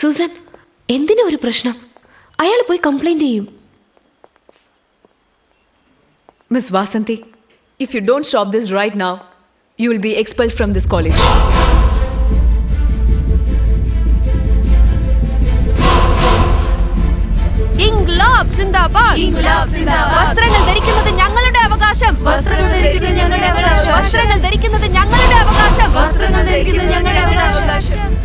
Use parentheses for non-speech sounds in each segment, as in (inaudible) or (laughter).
Susan എന്തിനാ ഒരു പ്രശ്നം? അയാൾ പോയി കംപ്ലൈന്റ് ചെയ്യും. Miss Vasanthi if you don't stop this right now you will be expel from this college. വസ്ത്രങ്ങൾ ധരിക്കുന്നത് ഞങ്ങളുടെ അവകാശം. വസ്ത്രങ്ങൾ ധരിക്കുന്നത് ഞങ്ങളുടെ അവകാശം. വസ്ത്രങ്ങൾ ധരിക്കുന്നത് ഞങ്ങളുടെ അവകാശം. വസ്ത്രങ്ങൾ ധരിക്കുന്നത് ഞങ്ങളുടെ അവകാശം.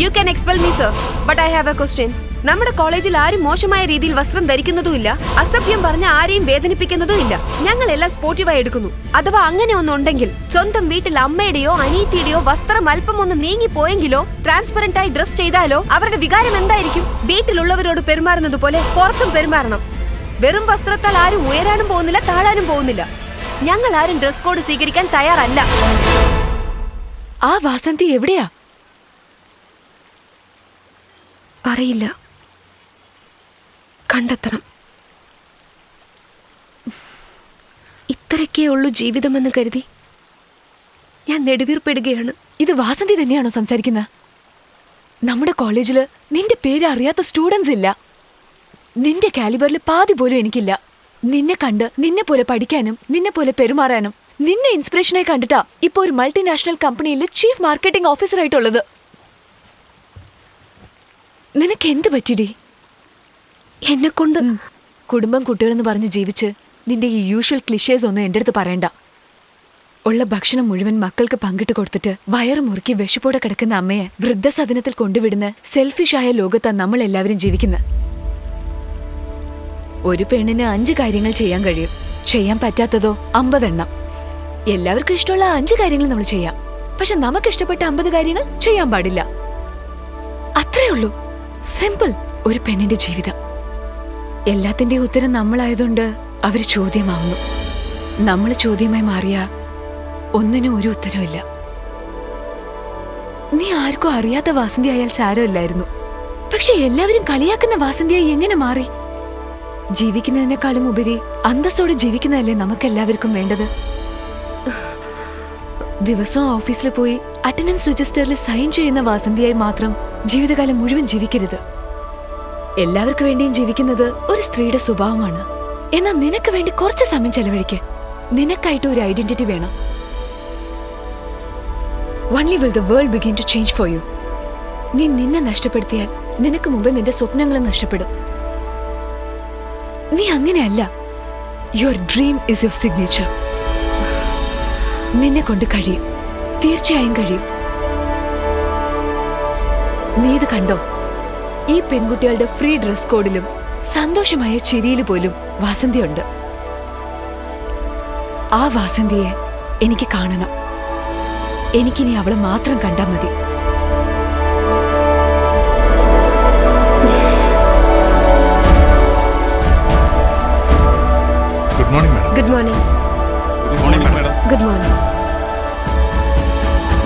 You can expel me sir but I have a question നമ്മുടെ കോളേജിൽ ആരും മോശമായ രീതിയിൽ വസ്ത്രം ധരിക്കുന്നതുമില്ല. അസഭ്യം പറഞ്ഞ ആരെയും വേദനിപ്പിക്കുന്നതും ഇല്ല. ഞങ്ങൾ എല്ലാം സ്പോർട്ടീവായി എടുക്കുന്നു. അഥവാ അങ്ങനെ ഒന്നുണ്ടെങ്കിൽ സ്വന്തം വീട്ടിൽ അമ്മയുടെയോ അനീത്തിയുടെയോ വസ്ത്രം അല്പം ഒന്ന് നീങ്ങിപ്പോയെങ്കിലോ ട്രാൻസ്പെറന്റ് ആയി ഡ്രസ് ചെയ്താലോ അവരുടെ വികാരം എന്തായിരിക്കും? വീട്ടിലുള്ളവരോട് പെരുമാറുന്നത് പോലെ പുറത്തും പെരുമാറണം. വെറും വസ്ത്രത്താൽ ആരും ഉയരാനും പോകുന്നില്ല താഴാനും പോകുന്നില്ല. ഞങ്ങൾ ആരും ഡ്രസ് കോഡ് സ്വീകരിക്കാൻ തയ്യാറല്ല. ആ വാസന്തി എവിടെയാ? അറിയില്ല. കണ്ടെത്തണം. ഇത്രയൊക്കെ ഉള്ളൂ ജീവിതമെന്ന് കരുതി ഞാൻ നെടുവീർപ്പെടുകയാണ്. ഇത് വാസന്തി തന്നെയാണോ സംസാരിക്കുന്നത് നമ്മുടെ കോളേജിൽ നിന്റെ പേര് അറിയാത്ത സ്റ്റുഡൻസ് ഇല്ല. നിന്റെ കാലിബറിൽ പാതി പോലും എനിക്കില്ല. നിന്നെ കണ്ട് നിന്നെ പോലെ പഠിക്കാനും നിന്നെ പോലെ പെരുമാറാനും നിന്നെ ഇൻസ്പിറേഷനായി കണ്ടിട്ടാ ഇപ്പോൾ ഒരു മൾട്ടിനാഷണൽ കമ്പനിയിൽ ചീഫ് മാർക്കറ്റിംഗ് ഓഫീസറായിട്ടുള്ളത് നിനക്ക് എന്ത് പറ്റിടി? എന്നെ കൊണ്ട് കുടുംബം കുട്ടികളെന്ന് പറഞ്ഞ് ജീവിച്ച് നിന്റെ ഈ യൂഷ്വൽ ക്ലിഷേസ് ഒന്നും എന്റെ അടുത്ത് പറയണ്ട. ഉള്ള ഭക്ഷണം മുഴുവൻ മക്കൾക്ക് പങ്കിട്ട് കൊടുത്തിട്ട് വയറ് മുറുക്കി വിശപ്പോടെ കിടക്കുന്ന അമ്മയെ വൃദ്ധസദനത്തിൽ കൊണ്ടുവിടുന്ന സെൽഫിഷായ ലോകത്താണ് നമ്മൾ എല്ലാവരും ജീവിക്കുന്നത് ഒരു പെണ്ണിന് അഞ്ച് കാര്യങ്ങൾ ചെയ്യാൻ കഴിയും. ചെയ്യാൻ പറ്റാത്തതോ? അമ്പതെണ്ണം. എല്ലാവർക്കും ഇഷ്ടമുള്ള അഞ്ച് കാര്യങ്ങൾ നമ്മൾ ചെയ്യാം. പക്ഷെ നമുക്ക് ഇഷ്ടപ്പെട്ട അമ്പത് കാര്യങ്ങൾ ചെയ്യാൻ പാടില്ല. അത്രേ ഉള്ളൂ. സിമ്പിൾ. ഒരു പെണ്ണിന്റെ ജീവിതം. എല്ലാത്തിന്റെയും ഉത്തരം നമ്മളായതുകൊണ്ട് അവർ ചോദ്യമാവുന്നു. നമ്മൾ ചോദ്യമായി മാറിയ ഒന്നിനും ഒരു ഉത്തരവില്ല നീ ആർക്കും അറിയാത്ത വാസന്തി ആയാൽ സാരമില്ലായിരുന്നു. പക്ഷെ എല്ലാവരും കളിയാക്കുന്ന വാസന്തിയായി എങ്ങനെ മാറി? ജീവിക്കുന്നതിനേക്കാളും ഉപരി അന്തസ്സോടെ ജീവിക്കുന്നതല്ലേ നമുക്കെല്ലാവർക്കും വേണ്ടത്? ദിവസവും ഓഫീസിൽ പോയി അറ്റൻഡൻസ് രജിസ്റ്ററിൽ സൈൻ ചെയ്യുന്ന വാസന്തിയായി മാത്രം ജീവിതകാലം മുഴുവൻ ജീവിക്കരുത്. എല്ലാവർക്കും വേണ്ടിയും ജീവിക്കുന്നത് ഒരു സ്ത്രീയുടെ സ്വഭാവമാണ്. എന്നാൽ നിനക്ക് വേണ്ടി കുറച്ച് സമയം ചെലവഴിക്ക്. നിനക്കായിട്ട് ഒരു ഐഡന്റിറ്റി വേണം. Only will the world begin to change for you നീ നിന്നെ നഷ്ടപ്പെടുത്തിയാൽ നിനക്ക് മുമ്പ് നിന്റെ സ്വപ്നങ്ങൾ നഷ്ടപ്പെടും. നീ അങ്ങനെയല്ല. Your dream is your signature നിന്നെ കൊണ്ട് കഴിയും. തീർച്ചയായും കഴിയും. നീ ഇത് കണ്ടോ? ഈ പെൺകുട്ടികളുടെ ഫ്രീ ഡ്രസ് കോഡിലും സന്തോഷമായ ചിരിയിൽ പോലും വാസന്തിയുണ്ട്. ആ വാസന്തിയെ എനിക്ക് കാണണം. എനിക്കിനി അവളെ മാത്രം കണ്ടാൽ മതി. Good morning madam good morning good morning good morning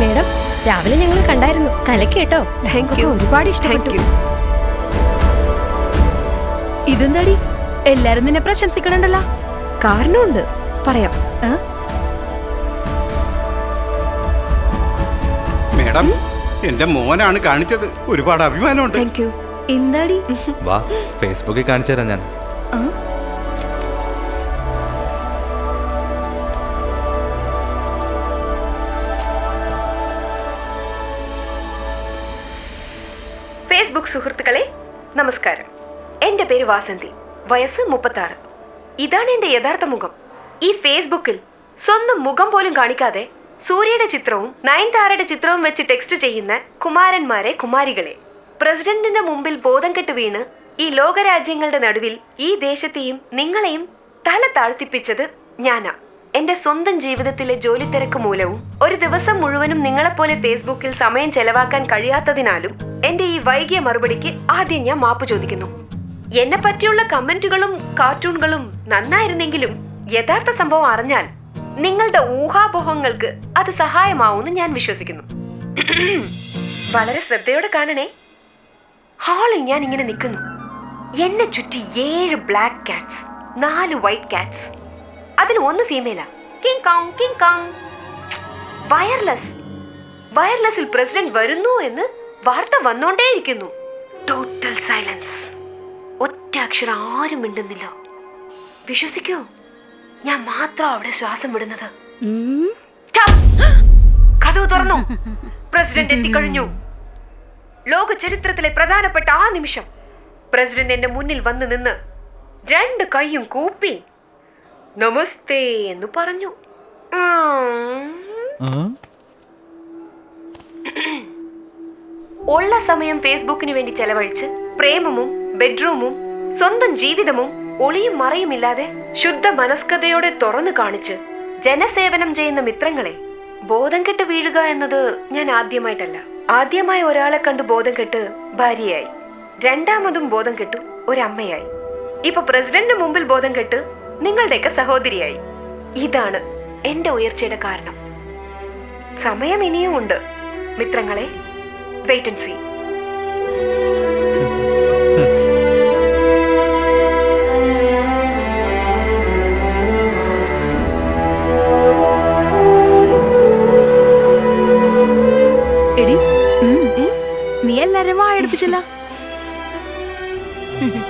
madam രാവിലെ ഞങ്ങൾ കണ്ടായിരുന്നു. കലക്ക് കേട്ടോ. താങ്ക് യു ഒരുപാട് ഇഷ്ടപ്പെട്ടു. ഇതെന്താടി? എല്ലാരും നിന്നെ പ്രശംസിക്കണുണ്ടല്ലോ. കാരണമുണ്ട്. പറയാം. മേഡം എന്റെ മോനാണ് കാണിച്ചത്. ഒരുപാട് അഭിമാനമുണ്ട്. താങ്ക് യു എന്താടി? വാ ഫേസ്ബുക്കിൽ കാണിച്ചു തരാം ഞാൻ. നമസ്കാരം. എന്റെ പേര് വാസന്തി. വയസ്സ് മുപ്പത്താറ്. ഇതാണ് എന്റെ യഥാർത്ഥ മുഖം. ഈ ഫേസ്ബുക്കിൽ സ്വന്തം മുഖം പോലും കാണിക്കാതെ സൂര്യയുടെ ചിത്രവും നയൻതാരയുടെ ചിത്രവും വെച്ച് ടെക്സ്റ്റ് ചെയ്യുന്ന കുമാരന്മാരെ കുമാരികളെ. പ്രസിഡന്റിന്റെ മുമ്പിൽ ബോധം കെട്ട് വീണ് ഈ ലോകരാജ്യങ്ങളുടെ നടുവിൽ ഈ ദേശത്തെയും നിങ്ങളെയും തല താഴ്ത്തിപ്പിച്ചത് ഞാനാ. എന്റെ സ്വന്തം ജീവിതത്തിലെ ജോലി തിരക്ക് മൂലവും ഒരു ദിവസം മുഴുവനും നിങ്ങളെപ്പോലെ ഫേസ്ബുക്കിൽ സമയം ചെലവാക്കാൻ കഴിയാത്തതിനാലും എന്റെ ഈ വൈകിയ മറുപടിക്ക് ആദ്യം ഞാൻ മാപ്പ് ചോദിക്കുന്നു. എന്നെ പറ്റിയുള്ള കമന്റുകളും കാർട്ടൂണുകളും നന്നായിരുന്നെങ്കിലും യഥാർത്ഥ സംഭവം അറിഞ്ഞാൽ നിങ്ങളുടെ ഊഹാപോഹങ്ങൾക്ക് അത് സഹായമാവുമെന്ന് ഞാൻ വിശ്വസിക്കുന്നു. വളരെ ശ്രദ്ധയോടെ കാണണേ. ഹാളിൽ ഞാൻ ഇങ്ങനെ നിൽക്കുന്നു. എന്നെ ചുറ്റി ഏഴ് ബ്ലാക്ക് കാറ്റ്സ് നാല് വൈറ്റ് കാറ്റ്സ് അതിൽ ഒന്ന് ഫീമെയിലാ King Kong King Kong wireless വയർലെസ്സിൽ president വരുന്നു എന്ന് വാർത്ത വന്നോണ്ടേയിരിക്കുന്നു. ടോട്ടൽ സൈലൻസ് ഒറ്റ അക്ഷരം ആരും മിണ്ടുന്നില്ല. വിശ്വസിക്കൂ ഞാൻ മാത്രം അവിടെ ശ്വാസം വിടുന്നത്! കഥവ് തുറന്നു. പ്രസിഡന്റ് എത്തിക്കഴിഞ്ഞു. ലോക ചരിത്രത്തിലെ പ്രധാനപ്പെട്ട ആ നിമിഷം. പ്രസിഡന്റ് എന്റെ മുന്നിൽ വന്ന് നിന്ന് രണ്ട് കൈയും കൂപ്പി നമസ്തേ എന്ന് പറഞ്ഞു. ഉള്ള സമയം ഫേസ്ബുക്കിന് വേണ്ടി ചെലവഴിച്ച് പ്രേമവും ബെഡ്റൂമും സ്വന്തം ജീവിതവും ഒളിയും മറയുമില്ലാതെ ശുദ്ധ മനസ്കതയോടെ തുറന്നു കാണിച്ച് ജനസേവനം ചെയ്യുന്ന മിത്രങ്ങളെ ബോധം കെട്ട് വീഴുക എന്നത് ഞാൻ ആദ്യമായിട്ടല്ല. ആദ്യമായി ഒരാളെ കണ്ട് ബോധം കെട്ട് ഭാര്യയായി. രണ്ടാമതും ബോധം കെട്ടു ഒരമ്മയായി. ഇപ്പൊ പ്രസിഡന്റിന് മുമ്പിൽ ബോധം കെട്ട് നിങ്ങളുടെയൊക്കെ സഹോദരിയായി. ഇതാണ് എന്റെ ഉയർച്ചയുടെ കാരണം. സമയം ഇനിയും ഉണ്ട് മിത്രങ്ങളെ. Wait and see. നീ എല്ലാരും വായടുപ്പിച്ചല്ല. (laughs)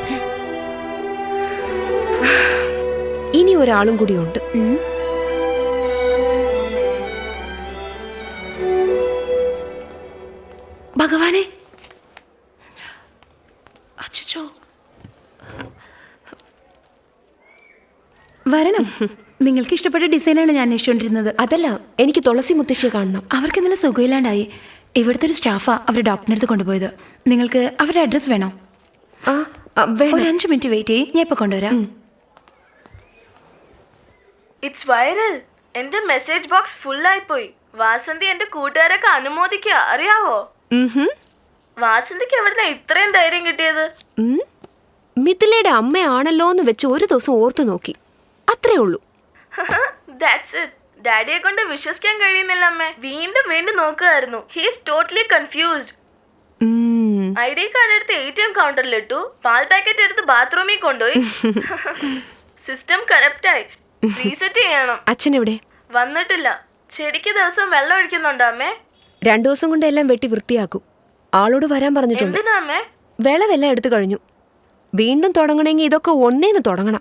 ഒരാളും കൂടിയുണ്ട്. ഭഗവാനെ. അച്ചോ വരണം. നിങ്ങൾക്ക് ഇഷ്ടപ്പെട്ട ഡിസൈനാണ് ഞാൻ അന്വേഷിച്ചുകൊണ്ടിരുന്നത്. അതല്ല എനിക്ക് തുളസി മുത്തശ്ശിയെ കാണണം. അവർക്ക് നല്ല സുഖമില്ലാണ്ടായി. ഇവിടുത്തെ ഒരു സ്റ്റാഫാ അവർ ഡോക്ടറിന്റെ അടുത്ത് കൊണ്ടുപോയത്. നിങ്ങൾക്ക് അവരുടെ അഡ്രസ് വേണോ? ആ ഒരു അഞ്ച് മിനിറ്റ് വെയിറ്റ് ചെയ്യും. ഞാൻ ഇപ്പൊ കൊണ്ടുവരാം. ഇറ്റ്സ് വൈറൽ എന്റെ മെസ്സേജ് ബോക്സ് ഫുൾ പോയി വാസന്തി എന്റെ കൂട്ടുകാരൊക്കെ അനുമോദിക്കുക അറിയാവോ. വാസന്തിക്ക് എവിടുന്ന ഇത്രയും ധൈര്യം കിട്ടിയത്. മിഥിലയുടെ അമ്മയാണല്ലോ എന്ന് വെച്ച് ഒരു ദിവസം ഓർത്തു നോക്കി. അത്രേ ഉള്ളൂ. (laughs) ഡാഡിയെ കൊണ്ട് വിശ്വസിക്കാൻ കഴിയുന്നില്ല അമ്മേ. വീണ്ടും വീണ്ടും നോക്കുമായിരുന്നു he's totally confused. I D card എടുത്ത് എ ടി എം കൗണ്ടറിൽ ഇട്ടു. പാൽ പാക്കറ്റ് എടുത്ത് ബാത്റൂമിൽ കൊണ്ടുപോയി. (laughs) (laughs) സിസ്റ്റം കറപ്റ്റായി റീസെറ്റ് ചെയ്യണം. അച്ഛൻ എവിടെ വന്നിട്ടില്ല. ചെടിക്ക് ദിവസം വെള്ളം ഒഴിക്കുന്നുണ്ടോ അമ്മേ? രണ്ടു ദിവസം കൊണ്ട് എല്ലാം വെട്ടി വൃത്തിയാക്കും. ആളോട് വരാൻ പറഞ്ഞിട്ടുണ്ട്. എന്തിനാ അമ്മേ? വിളവെല്ലാം എടുത്തു കഴിഞ്ഞു. വീണ്ടും തുടങ്ങണമെങ്കിൽ ഇതൊക്കെ ഒന്നേന്ന് തുടങ്ങണം.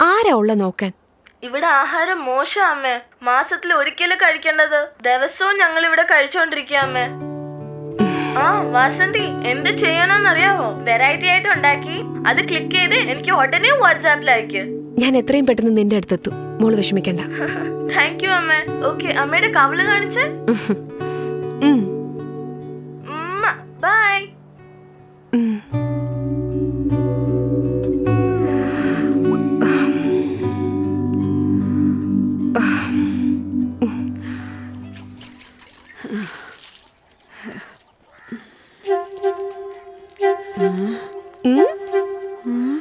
ആരാ ഉള്ള നോക്കാൻ? ഇവിടെ ആഹാരം മോശം അമ്മേ. മാസത്തിൽ ഒരിക്കലും കഴിക്കേണ്ടത് ദിവസവും ഞങ്ങൾ ഇവിടെ കഴിച്ചോണ്ടിരിക്കുക അമ്മേ. ആ വാസന്തി എന്ത് ചെയ്യണമെന്നറിയാവോ? വെറൈറ്റി ആയിട്ട് ഉണ്ടാക്കി. അത് ക്ലിക്ക് ചെയ്ത് എനിക്ക് ഉടനെ വാട്സാപ്പിൽ അയക്ക്. ഞാൻ എത്രയും പെട്ടെന്ന് നിന്റെ അടുത്തെത്തു. മോൾ വിഷമിക്കണ്ട. താങ്ക് യു അമ്മേ. ഓക്കെ അമ്മയുടെ കവൾ കാണിച്ച്. ഉം. ബൈ ഉം.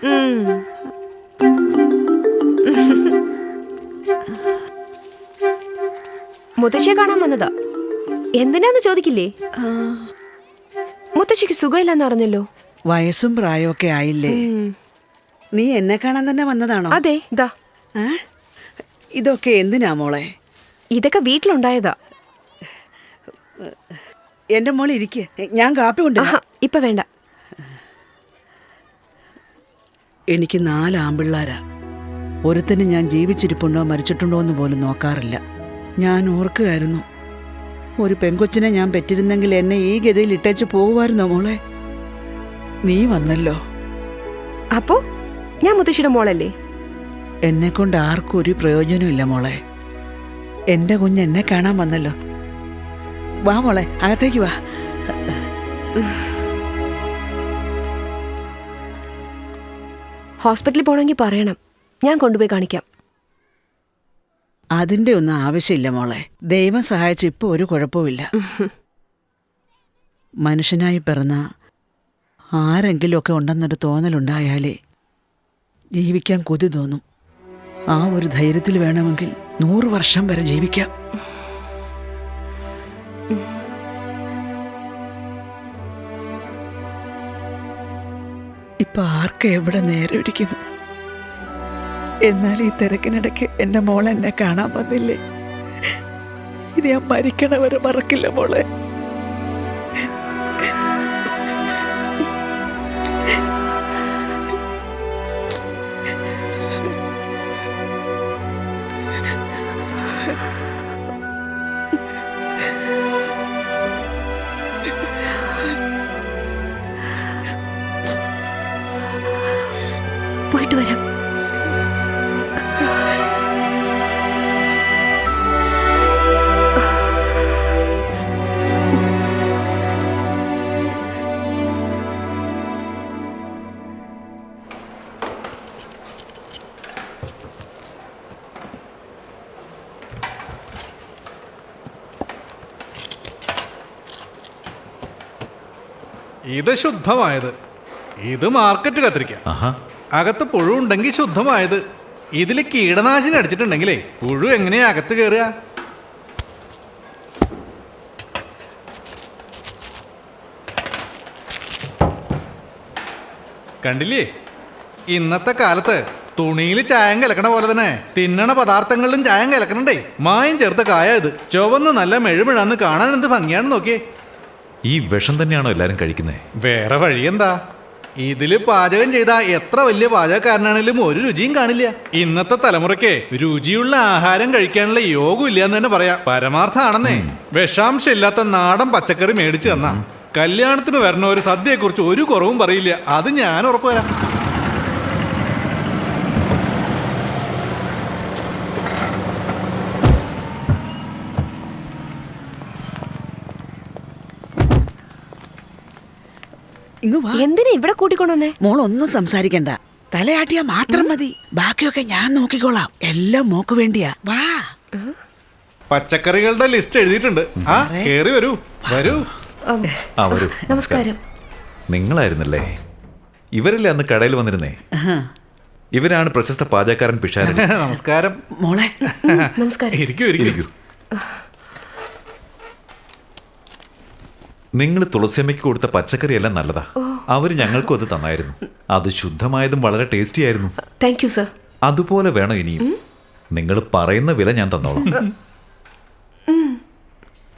ഉം. മുത്തശ്ശിയെ കാണാൻ വന്നതാ. എന്തിനാന്ന് ചോദിക്കില്ലേ? മുത്തശ്ശിക്ക് സുഖമില്ലെന്ന് അറിഞ്ഞല്ലോ വയസ്സും പ്രായമൊക്കെ ആയില്ലേ? നീ എന്നെ കാണാൻ തന്നെ വന്നതാണോ? അതെ ഇതാ. ഇതൊക്കെ എന്തിനാ മോളെ? ഇതൊക്കെ വീട്ടിലുണ്ടായതാ. എന്റെ മോൾ ഇരിക്ക. ഞാൻ കാപ്പി കൊണ്ട് ഇപ്പൊ വേണ്ട. എനിക്ക് നാല് ആമ്പിള്ളാരാ. ഒരുത്തന് ഞാൻ ജീവിച്ചിരിപ്പുണ്ടോ മരിച്ചിട്ടുണ്ടോ എന്ന് പോലും നോക്കാറില്ല. ഞാൻ ഓർക്കുകയായിരുന്നു. ഒരു പെങ്കൊച്ചിനെ ഞാൻ പെറ്റിരുന്നെങ്കിൽ എന്നെ ഈ ഗതിയിൽ ഇട്ടേച്ച് പോകുമായിരുന്നോ മോളെ? നീ വന്നല്ലോ. അപ്പോ? ഞാൻ മുത്തശ്ശിയുടെ മോളല്ലേ? എന്നെ കൊണ്ട് ആർക്കും ഒരു പ്രയോജനമില്ല മോളെ. എന്റെ കുഞ്ഞ് എന്നെ കാണാൻ വന്നല്ലോ. വാ മോളെ അകത്തേക്ക് വാ. ഹോസ്പിറ്റലിൽ പോണെങ്കിൽ പറയണം. ഞാൻ കൊണ്ടുപോയി കാണിക്കാം. അതിന്റെ ഒന്നും ആവശ്യമില്ല മോളെ. ദൈവം സഹായിച്ച് ഇപ്പൊ ഒരു കുഴപ്പമില്ല മനുഷ്യനായി പിറന്ന ആരെങ്കിലുമൊക്കെ ഉണ്ടെന്നൊരു തോന്നലുണ്ടായാലേ ജീവിക്കാൻ കൊതി തോന്നും. ആ ഒരു ധൈര്യത്തിൽ വേണമെങ്കിൽ നൂറ് വർഷം വരെ ജീവിക്കാം. ഇപ്പൊ ആർക്ക് എവിടെ നേരെ ഇരിക്കുന്നു? എന്നാൽ ഈ തിരക്കിനിടയ്ക്ക് എന്റെ മോൾ എന്നെ കാണാൻ വന്നില്ലേ? ഇത് ഞാൻ മരിക്കണവരെ മറക്കില്ല മോളെ. ഇത് ശുദ്ധമായത്. ഇത് മാർക്കറ്റ് കത്തിരിക്ക. അകത്ത് പുഴു ഉണ്ടെങ്കിൽ ശുദ്ധമായത്. ഇതിൽ കീടനാശിനി അടിച്ചിട്ടുണ്ടെങ്കിലേ പുഴു എങ്ങനെയാ അകത്ത് കയറുക കണ്ടില്ലേ? ഇന്നത്തെ കാലത്ത് തുണിയിൽ ചായം കലക്കണ പോലെ തന്നെ തിന്നണ പദാർത്ഥങ്ങളിലും ചായം കലക്കണണ്ടേ. മായം ചേർത്ത കായ ഇത്. ചുവന്ന് നല്ല മെഴുമിഴാന്ന് കാണാൻ എന്ത് ഭംഗിയാണെന്ന് നോക്കിയേ. ഈ വിഷം തന്നെയാണോ എല്ലാരും കഴിക്കുന്നത് വേറെ വഴി എന്താ ഇതിൽ പാചകം ചെയ്ത എത്ര വലിയ പാചകക്കാരനാണെങ്കിലും ഒരു രുചിയും കാണില്ല. ഇന്നത്തെ തലമുറയ്ക്ക് രുചിയുള്ള ആഹാരം കഴിക്കാനുള്ള യോഗം ഇല്ലാന്ന് തന്നെ പറയാം. പരമാർത്ഥാണെന്നേ. വിഷാംശം ഇല്ലാത്ത നാടൻ പച്ചക്കറി മേടിച്ചു തന്ന. കല്യാണത്തിന് വരണ ഒരു സദ്യയെക്കുറിച്ച് ഒരു കുറവും പറയില്ല. അത് ഞാൻ ഉറപ്പുവരാം. ഇങ്ങ് വാ. എന്തിനാ ഇവിടെ കൂട്ടിക്കൊണ്ടുവന്നേ? മോൾ ഒന്നും സംസാരിക്കണ്ട. തലയാട്ടിയാ മാത്രം മതി. ബാക്കിയൊക്കെ ഞാൻ നോക്കിക്കോളാം. എല്ലാം മോക്ക് വേണ്ടിയാ. വാ. പച്ചക്കറികളുടെ ലിസ്റ്റ് എഴുതിയിട്ടുണ്ട്. ആ കേറി വരൂ. വരൂ. ആ വരൂ. നമസ്കാരം. നിങ്ങളായിരുന്നല്ലേ? ഇവരല്ലേ അന്ന് കടയിൽ വന്നിരുന്നേ? ഇവരാണ് പ്രശസ്ത പാചകക്കാരൻ പിഷാരൻ. (laughs) നമസ്കാരം. മോളെ. നമസ്കാരം. ഇരിക്കൂ ഇരിക്കൂ. ഇരിക്കൂ നിങ്ങൾ തുളസിയമ്മയ്ക്ക് കൊടുത്ത പച്ചക്കറിയെല്ലാം നല്ലതാ. അവർ ഞങ്ങൾക്കും അത് തന്നായിരുന്നു. അത് ശുദ്ധമായതും വളരെ ടേസ്റ്റി ആയിരുന്നു താങ്ക് യു സർ അതുപോലെ വേണം ഇനിയും. നിങ്ങൾ പറയുന്ന വില ഞാൻ തന്നോളാം.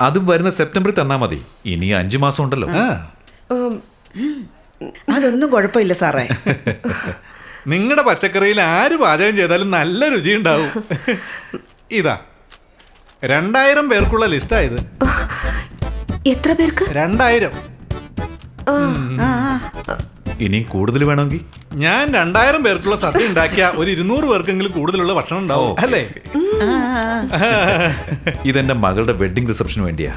അതും വരുന്ന സെപ്റ്റംബറിൽ തന്നാ മതി. ഇനി അഞ്ചു മാസം ഉണ്ടല്ലോ. ആ. അതൊന്നും കുഴപ്പമില്ല സാറേ. നിങ്ങളുടെ പച്ചക്കറിയിൽ ആര് പാചകം ചെയ്താലും നല്ല രുചി ഉണ്ടാവും ഇതാ രണ്ടായിരം പേർക്കുള്ള ലിസ്റ്റായത് എത്ര പേർക്ക്? രണ്ടായിരം. ഇനി കൂടുതൽ വേണമെങ്കിൽ? ഞാൻ രണ്ടായിരം പേർക്കുള്ള സദ്യ ഉണ്ടാക്കിയ ഒരു ഇരുന്നൂറ് പേർക്കെങ്കിലും കൂടുതലുള്ള ഭക്ഷണം ഉണ്ടാവോ അല്ലേ? (laughs) ഇതെന്റെ മകളുടെ വെഡിങ് റിസപ്ഷന് വേണ്ടിയാ.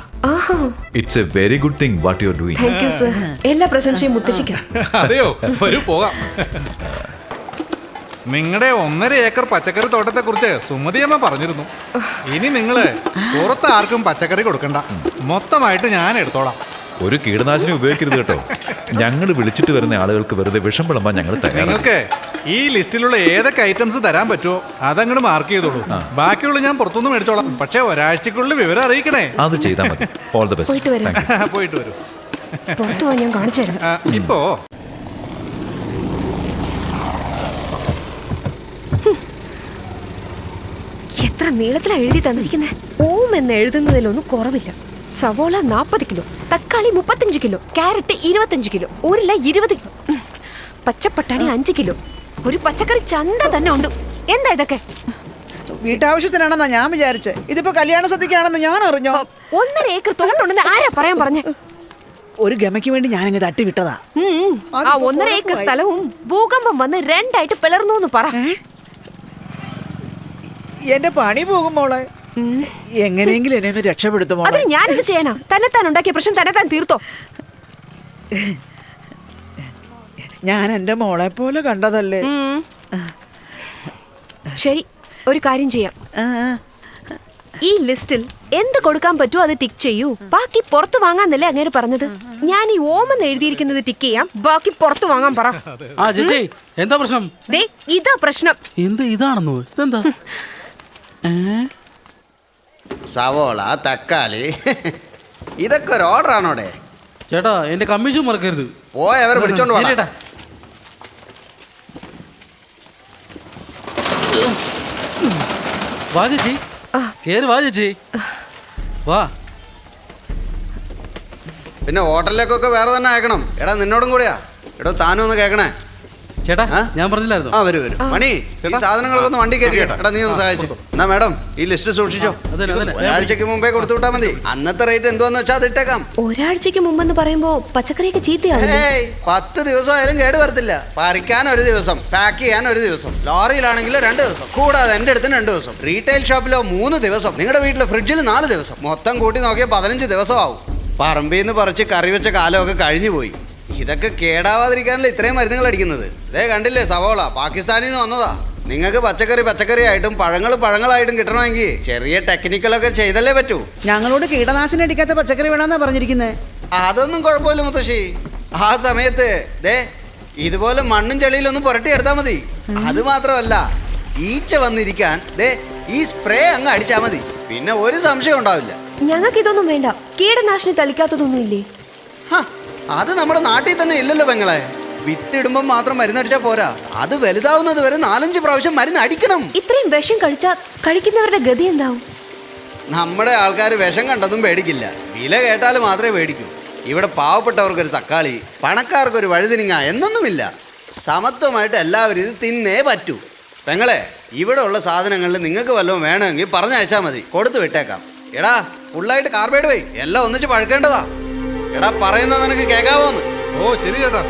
It's a very good thing what you are doing എല്ലാ പ്രശംസയും മുത്തശ്ശിക്കാം. അതെയോ വരൂ പോകാം. (laughs) നിങ്ങളുടെ ഒന്നര ഏക്കർ പച്ചക്കറി തോട്ടത്തെ കുറിച്ച് സുമതിയമ്മ പറഞ്ഞിരുന്നു. ഇനി നിങ്ങൾ പുറത്ത് ആർക്കും പച്ചക്കറി കൊടുക്കണ്ട. മൊത്തമായിട്ട് ഞാൻ എടുത്തോളാം. ഒരു കീടനാശിനി ഉപയോഗിക്കരുത് കേട്ടോ. ഞങ്ങൾ വിളിച്ചിട്ട് വരുന്ന ആളുകൾക്ക് വെറുതെ വിഷം വിളമ്പാൻ ഞങ്ങൾ നിങ്ങൾക്ക് ഈ ലിസ്റ്റിലുള്ള ഏതൊക്കെ ഐറ്റംസ് തരാൻ പറ്റുമോ അതങ്ങോട്ട് മാർക്ക് ചെയ്തോളൂ. ബാക്കിയുള്ള ഞാൻ പുറത്തുനിന്ന് മേടിച്ചോളാം. പക്ഷെ ഒരാഴ്ചക്കുള്ളിൽ വിവരം അറിയിക്കണേ. അത് ചെയ്താൽ മതി. ഓൾ ദ പോയിട്ട് വരാം. ബെസ്റ്റ് (laughs) പോയിട്ട് വരൂ. ഇപ്പോ എത്ര നീളത്തിലാണ് എഴുതി തന്നിരിക്കുന്നത് ഓം എന്ന് എഴുതുന്നതിലൊന്നും കുറവില്ല. സവോള നാൽപ്പത് കിലോ തക്കാളി മുപ്പത്തഞ്ച് കിലോ ക്യാരറ്റ് ഇരുപത്തഞ്ച് കിലോ ഉരുള ഇരുപത് കിലോ. പച്ചപ്പട്ടാണി അഞ്ച് കിലോ. ഒരു പച്ചക്കറി ചന്ത തന്നെ ഉണ്ട്. എന്താ ഇതൊക്കെ? വീട്ടാവശ്യത്തിനാണെന്നാ ഞാൻ വിചാരിച്ചേ. ഇതിപ്പോ കല്യാണ സദ്യക്കാണെന്ന് ഞാൻ അറിഞ്ഞോ? ഒന്നര ഏക്കർ തോന്നുണ്ടെന്ന് ആരാ പറയാൻ പറഞ്ഞേ? ഒരു ഗമയ്ക്ക് വേണ്ടി ഞാൻ ഇങ്ങനെ തട്ടി വിട്ടതാ. ആ ഒന്നര ഏക്കർ സ്ഥലവും ഭൂകമ്പം വന്ന് രണ്ടായിട്ട് പിളർന്നു എന്ന് പറ. എന്റെ പണി പോകും മോളെ. എങ്ങനെയെങ്കിലും എന്നെ ഒന്ന് അത് മോളെ. അതിന് ഞാനെന്ത് ചെയ്യാനാ? തന്നെത്താൻ ഉണ്ടാക്കിയ പ്രശ്നം തന്നെത്താൻ തീർത്തോ? ഞാൻ എന്റെ മോളെ പോലെ കണ്ടതല്ലേ. ശരി ഒരു കാര്യം ചെയ്യാം. ഈ ലിസ്റ്റിൽ എന്ത് കൊടുക്കാൻ പറ്റുമോ അത് ടിക്ക് ചെയ്യൂ. ബാക്കി പുറത്ത് വാങ്ങാന്നല്ലേ അങ്ങനെ പറഞ്ഞത്? ഞാൻ ഈ ഓമെന്ന് എഴുതിയിരിക്കുന്നത് ടിക്ക് ചെയ്യാം. ബാക്കി പുറത്ത് വാങ്ങാൻ പറ. ആ ചേച്ചി എന്താ പ്രശ്നം? ദേ ഇതാ പ്രശ്നം. എന്ത് ഇതാണെന്നോ? ഇതെന്താ? ഏ സവോള തക്കാളി. ഇതൊക്കെ ഒരു ഓർഡർ ആണോടെ? ചേട്ടാ എന്റെ കമ്മീഷൻ മറക്കരുത്. പോയ അവരെ പിടിച്ചോണ്ട് വാ ചേച്ചി. കേറി വാ ചേച്ചി. വാ. പിന്നെ ഹോട്ടലിലേക്കൊക്കെ വേറെ തന്നെ അയക്കണം. എടാ നിന്നോടും കൂടിയാ. എടോ താനും ഒന്ന് കേൾക്കണേ ചേട്ടാ ഞാൻ പറഞ്ഞില്ലായിരുന്നു? ആ വരും വരും. മണി ഈ സാധനങ്ങളൊക്കെ ഒന്ന് വണ്ടി കയറ്റി എടാ നീ ഒന്ന് സഹായിച്ചു. എന്നാ മാഡം ഈ ലിസ്റ്റ് സൂക്ഷിച്ചോ. ഒരാഴ്ചക്ക് മുമ്പേ കൊടുത്തു വിട്ടാ മതി അന്നത്തെ റേറ്റ് എന്തുവാന്ന് വെച്ചാൽ അത് ഇട്ടേക്കാം ഒരാഴ്ചക്ക് മുമ്പെന്ന് പറയുമ്പോ പച്ചക്കറിയൊക്കെ ചീത്തയാവും പത്ത് ദിവസം ആയാലും കേട് വരത്തില്ല. പറിക്കാൻ ഒരു ദിവസം പാക്ക് ചെയ്യാൻ ഒരു ദിവസം ലോറിയിലാണെങ്കിൽ രണ്ട് ദിവസം കൂടാതെ എന്റെ അടുത്തിന് രണ്ട് ദിവസം റീറ്റെയിൽ ഷോപ്പിലോ മൂന്ന് ദിവസം നിങ്ങളുടെ വീട്ടിലെ ഫ്രിഡ്ജിൽ നാല് ദിവസം മൊത്തം കൂട്ടി നോക്കിയാൽ പതിനഞ്ച് ദിവസം ആവും പറമ്പിൽ നിന്ന് പറിച്ച് കറി വെച്ച കാലമൊക്കെ കഴിഞ്ഞു പോയി ഇതൊക്കെ കേടാവാതിരിക്കാനല്ലേ ഇത്രയും മരുന്നുകൾ അടിക്കുന്നത്? ഇതേ കണ്ടില്ലേ സവോള? പാകിസ്ഥാനിൽ നിന്ന് വന്നതാ. നിങ്ങൾക്ക് പച്ചക്കറി പച്ചക്കറി ആയിട്ടും പഴങ്ങൾ പഴങ്ങളായിട്ടും കിട്ടണമെങ്കിൽ ചെറിയ ടെക്നിക്കലൊക്കെ ചെയ്തല്ലേ പറ്റൂ. ഞങ്ങളോട് കീടനാശിനി അടിക്കാത്ത പച്ചക്കറി വേണമെന്നാ പറഞ്ഞിരിക്കുന്നത് അതൊന്നും കുഴപ്പമില്ല മുത്തശ്ശി. ആ സമയത്ത് ദേ ഇതുപോലെ മണ്ണും ചെളിയിലൊന്നും പുരട്ടി എടുത്താൽ മതി. അത് മാത്രമല്ല ഈച്ച വന്നിരിക്കാൻ ദേ ഈ സ്പ്രേ അങ്ങ് അടിച്ചാൽ മതി. പിന്നെ ഒരു സംശയം ഉണ്ടാവില്ല. ഞങ്ങൾക്ക് ഇതൊന്നും വേണ്ട. കീടനാശിനി തളിക്കാത്തതൊന്നും ഇല്ലേ ഹ, അത് നമ്മുടെ നാട്ടിൽ തന്നെ ഇല്ലല്ലോ പെങ്ങളെ. വിത്തിടുമ്പം മാത്രം മരുന്നടിച്ചാ പോരാ. അത് വലുതാവുന്നത് വരെ നാലഞ്ച് പ്രാവശ്യം മരുന്ന് അടിക്കണം. ഇത്രയും വിഷം കഴിച്ചാൽ കഴിക്കുന്നവരുടെ ഗതി എന്താവും? നമ്മുടെ ആൾക്കാർ വിഷം കണ്ടതും പേടിക്കില്ല. വില കേട്ടാൽ മാത്രമേ പേടിക്കൂ. ഇവിടെ പാവപ്പെട്ടവർക്കൊരു തക്കാളി പണക്കാർക്കൊരു വഴുതിനിങ്ങ എന്നൊന്നുമില്ല. സമത്വമായിട്ട് എല്ലാവരും ഇത് തിന്നേ പറ്റൂ. പെങ്ങളെ ഇവിടെ ഉള്ള സാധനങ്ങളിൽ നിങ്ങൾക്ക് വല്ലതും വേണമെങ്കിൽ പറഞ്ഞയച്ചാൽ മതി. കൊടുത്തു വിട്ടേക്കാം. എടാ ഫുള്ളായിട്ട് കാർബേഡ് പോയി എല്ലാം ഒന്നിച്ച് പഴുക്കേണ്ടതാ. എടാ പറയുന്നത് നിനക്ക് കേൾക്കാവോന്ന്? ഓ ശരി ചേട്ടാ.